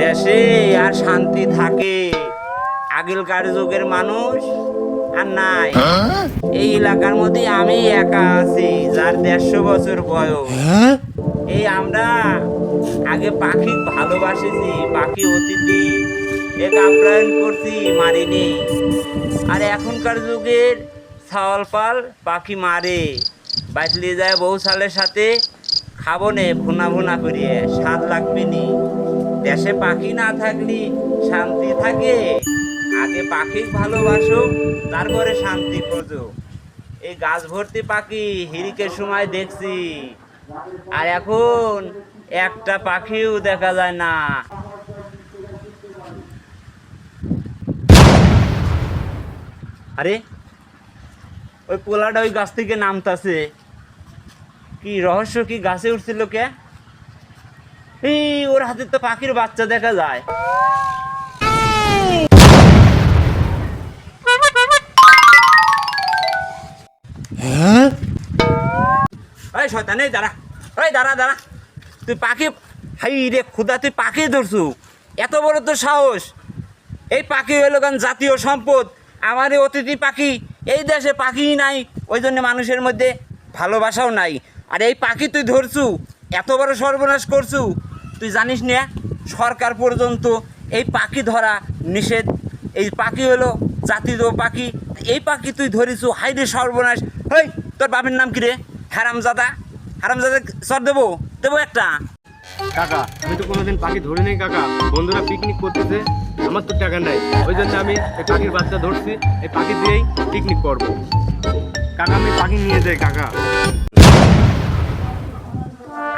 দেশে আর শান্তি থাকে। আগেরকার যুগের মানুষ আর নাই। এই এলাকার মধ্যে আমি একা আছি যার দেড়শো বছর বয়স। এই আমরা আগে পাখি ভালোবাসেছি পাখি অতিথি এক আপ্যায়ন করছি মারিনি। আর এখনকার যুগের ছাওয়াল পাল পাখি মারে। বাঁচলে যায় বউ সালের সাথে খাব নে ভুনা ভুনা করিয়ে স্বাদ লাগবে নি। দেশে পাখি না থাকলে শান্তি থাকে। আগে পাখি ভালোবাসো, তারপরে শান্তি খোঁজো। এই গাছ ভর্তি পাখি হিরিকের সময় দেখছি। আর এখন একটা পাখিও দেখা যায় না। আরে, ওই পোলাটা ওই গাছ থেকে নামতাছে। কি রহস্য, কি গাছে উঠছিল কে? এই ওর হাতে তো পাখির বাচ্চা দেখা যায়। এই শয়তান এই দাঁড়া এই দাঁড়া দাঁড়া। তুই পাখি হাই রে খুদা তুই পাখি ধরছু। এত বড় তো সাহস। এই পাখি কারণ জাতীয় সম্পদ। আমার এই অতিথি পাখি। এই দেশে পাখি নাই ওই জন্য মানুষের মধ্যে ভালোবাসাও নাই। আর এই পাখি তুই ধরছু এত বড় সর্বনাশ করছু। তুই জানিস না, সরকার পর্যন্ত এই পাখি ধরা নিষেধ। এই পাখি হলো জাতীয় পাখি। এই পাখি তুই ধরিছু হাইরে সর্বনাশ। হই, তোর বাপের নাম কি রে? হারামজাদা। হারামজাদা সর দেবো দেবো একটা। কাকা, আমি তো কোনোদিন পাখি ধরি নাই কাকা। বন্ধুরা পিকনিক করতেছে, আমার তো টাকা নাই। ওই জন্য আমি এই পাখির বাচ্চা ধরছি, এই পাখি দিয়েই পিকনিক করব। কাকা, আমি পাখি নিয়ে যাই, কাকা।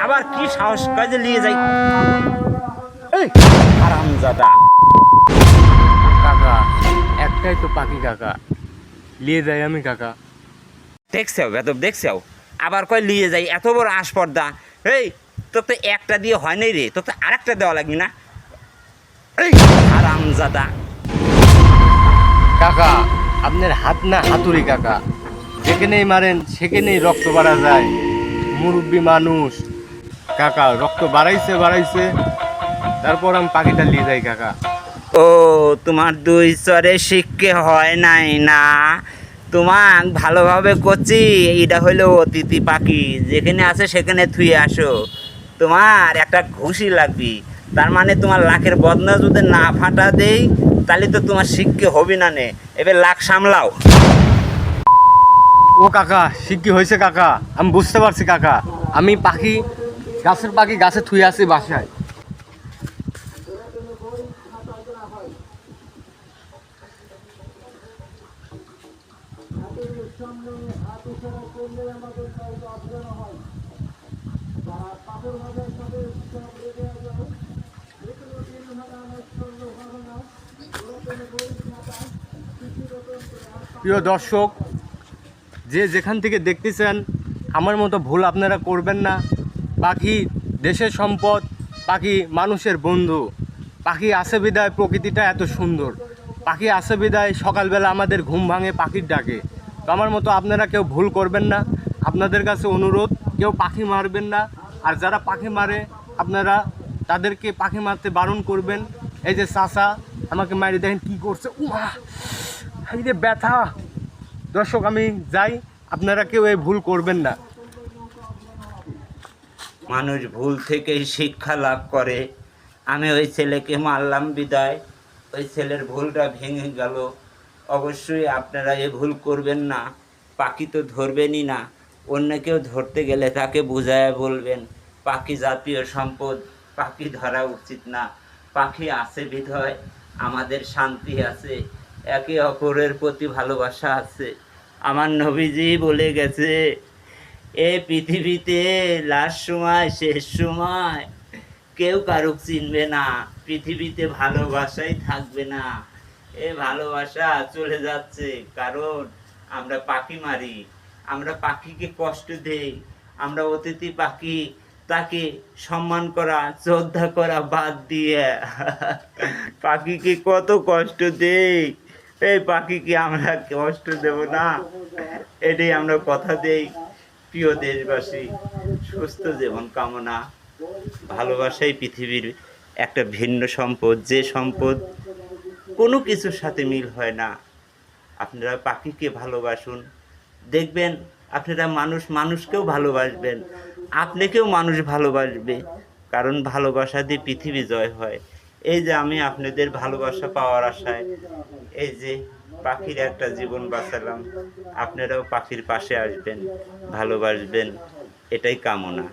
আবার কি সাহস? কাজে নিয়ে যাই। এই হারামজাদা। কাকা একটাই তো পাখি কাকা। নিয়ে যাই আমি কাকা। দেখছেও বেতব দেখছেও। আবার কয় নিয়ে যাই এত বড় আসপর্দা। এই তোর তো একটা দিয়ে হয় নাই রে তোর তো আরেকটা দেওয়া লাগবে না। এই হারামজাদা। কাকা আপনার হাত না হাতুড়ি কাকা। যেখানেই মারেন সেখানেই রক্ত বাড়া যায়। মুরব্বী মানুষ। কাকা রক্ত বাড়াইছে বাড়াইছে। তারপর আমি পাখিটা নিয়ে যাই কাকা। ও তোমার দুই চরে শিক্ষে হয় নাই না। তোমার ভালোভাবে করছি এটা হইল অতিথি পাখি। যেখানে আছে সেখানে থুয়ে আসো। তোমার একটা ঘুষি লাগবি। তার মানে তোমার লাখের বদনা যদি না ফাটা দেই তাহলে তো তোমার শিক্ষে হবি না নে। এবার লাখ সামলাও। ও কাকা শিক্ষি হয়েছে কাকা। আমি বুঝতে পারছি কাকা। আমি পাখি গাছের পাখি গাছে থুয়ে আছি বাসায়। প্রিয় দর্শক, যে যেখান থেকে দেখতেছেন, আমার মতো ভুল আপনারা করবেন না। পাখি দেশের সম্পদ, পাখি মানুষের বন্ধু। পাখি আসে বিদায় প্রকৃতিটা এত সুন্দর। পাখি আসে বিদায় সকালবেলা আমাদের ঘুম ভাঙে পাখির ডাকে। তো আমার মতো আপনারা কেউ ভুল করবেন না। আপনাদের কাছে অনুরোধ, কেউ পাখি মারবেন না। আর যারা পাখি মারে, আপনারা তাদেরকে পাখি মারতে বারণ করবেন। এই যে চাষা আমাকে মারি দেখেন কি করছে। উমা এই যে ব্যথা। দর্শক, আমি যাই, আপনারা কেউ এই ভুল করবেন না। মানুষ ভুল থেকেই শিক্ষা লাভ করে। আমি ওই ছেলেকে মারলাম বিদায়। ওই ছেলের ভুলটা ভেঙে গেল। অবশ্যই আপনারা এ ভুল করবেন না। পাখি তো ধরবেনই না। অন্য কেউ ধরতে গেলে তাকে বুঝায় বলবেন, পাখি জাতীয় সম্পদ, পাখি ধরা উচিত না। পাখি আছে বিধয়, আমাদের শান্তি আছে, একে অপরের প্রতি ভালোবাসা আছে। আমার নবীজি বলে গেছে এই পৃথিবীতে লাস্ট সময়, শেষ সময়। কেউ কারুক চিনবে না, পৃথিবীতে ভালোবাসাই থাকবে না। এ ভালোবাসা চলে যাচ্ছে, কারণ আমরা পাখি মারি, আমরা পাখিকে কষ্ট দেই, আমরা অতিথি পাখি তাকে সম্মান করা, শ্রদ্ধা করা বাদ দিয়ে। পাখিকে কত কষ্ট দেই, এই পাখিকে আমরা কষ্ট দেব না। এটাই আমরা কথা দেই। প্রিয় দেশবাসী, সুস্থ জীবন কামনা, ভালোবাসাই পৃথিবীর একটা ভিন্ন সম্পদ। যে সম্পদ কোনো কিছুর সাথে মিল হয় না। আপনারা পাখিকে ভালোবাসুন। দেখবেন আপনারা মানুষ, মানুষকেও ভালোবাসবেন। আপনাকেও মানুষ ভালোবাসবে। কারণ ভালোবাসা দিয়ে পৃথিবী জয় হয়। এই যে আমি আপনাদের ভালোবাসা পাওয়ার আশায় এই যে পাখির একটা জীবন বাঁচালাম, আপনারাও পাখির পাশে আসবেন, ভালোবাসবেন, এটাই কামনা।